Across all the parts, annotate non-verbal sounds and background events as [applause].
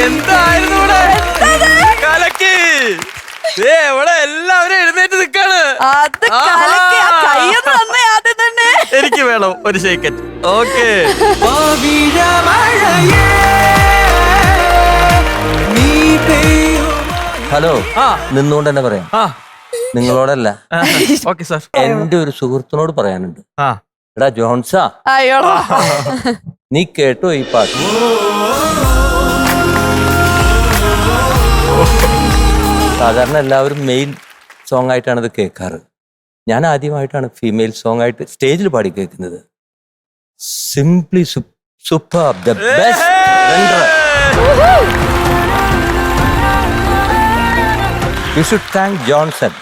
എന്തായിരുന്നു ഇവിടെ കലക്കി. ദേ, ഇവിടെ എല്ലാവരും എഴുന്നേറ്റ് നിൽക്കാണ് അത് കലക്കി. ആ കയ്യൊന്ന് വന്നേ ആദ്യം തന്നെ. എനിക്ക് വേണം ഒരു ഷേക്കറ്റ് ഓക്കെ. [laughs] ഹലോ ആ. നിന്നുകൊണ്ട് തന്നെ പറയാം. ആ. നിങ്ങളോടല്ല. Okay sir. [laughs] എന്റെ ഒരു സുഹൃത്തിനോട് പറയാനുണ്ട്. ആ. എടാ ജോൺസാ. അയ്യോടാ. നീ കേട്ടോ ഈ പാട്ട്? സാധാരണ എല്ലാവരും മെയിൻ സോങ് ആയിട്ടാണ് ഇത് കേൾക്കാറ്. ഞാൻ ആദ്യമായിട്ടാണ് ഫീമെയിൽ സോങ് ആയിട്ട് സ്റ്റേജിൽ പാടി കേൾക്കുന്നത്. Simply super the best you should thank Johnson.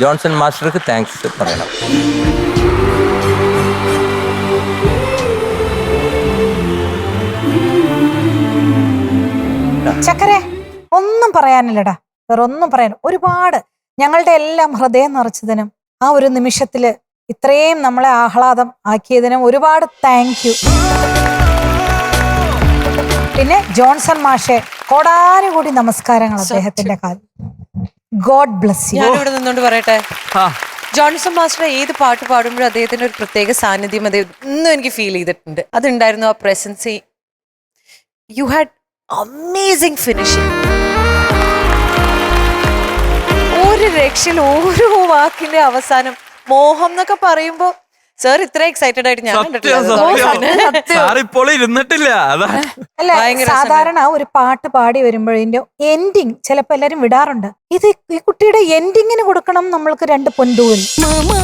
Johnson മാസ്റ്റർക്ക് thanks പറയണം. ചക്കരെ. ഒന്നും പറയാനില്ലടാ. വേറെ ഒന്നും പറയാൻ ഒരുപാട് ഞങ്ങളുടെ എല്ലാം ഹൃദയം നിറച്ചതിനും ആ ഒരു നിമിഷത്തിൽ ഇത്രയും നമ്മളെ ആഹ്ലാദം ആക്കിയതിനും ഒരുപാട് താങ്ക് യു പിന്നെ ജോൺസൺ മാഷെ കോടാനുകൂടി നമസ്കാരങ്ങൾ അദ്ദേഹത്തിന്റെ കാലം ഗോഡ് ബ്ലസ് യു ഞാനിവിടെ നിന്നോണ്ട് പറയട്ടെ? ജോൺസൺ മാസ്റ്റർ ഏത് പാട്ട് പാടുമ്പോഴും അദ്ദേഹത്തിന്റെ ഒരു പ്രത്യേക സാന്നിധ്യം അദ്ദേഹം ഇന്നും എനിക്ക് ഫീൽ ചെയ്തിട്ടുണ്ട്. അതുണ്ടായിരുന്നു ആ പ്രസൻസി യു ഹാഡ് അമേസിങ് ഫിനിഷിംഗ് ഒരു രക്ഷയിൽ ഓരോ വാക്കിന്റെ അവസാനം മോഹം എന്നൊക്കെ പറയുമ്പോ സാർ ഇത്ര എക്സൈറ്റഡ് ആയിട്ട് ഞാൻ കണ്ടിട്ടില്ല. ഇപ്പോൾ ഇരുന്നിട്ടില്ല. അല്ല സാധാരണ ഒരു പാട്ട് പാടി വരുമ്പോഴതിന്റെ എൻഡിങ് ചിലപ്പോ എല്ലാരും വിടാറുണ്ട്. ഇത് ഈ കുട്ടിയുടെ എൻഡിങ്ങിന് കൊടുക്കണം നമ്മൾക്ക് രണ്ട് പൊന്തൂൽ മാമാ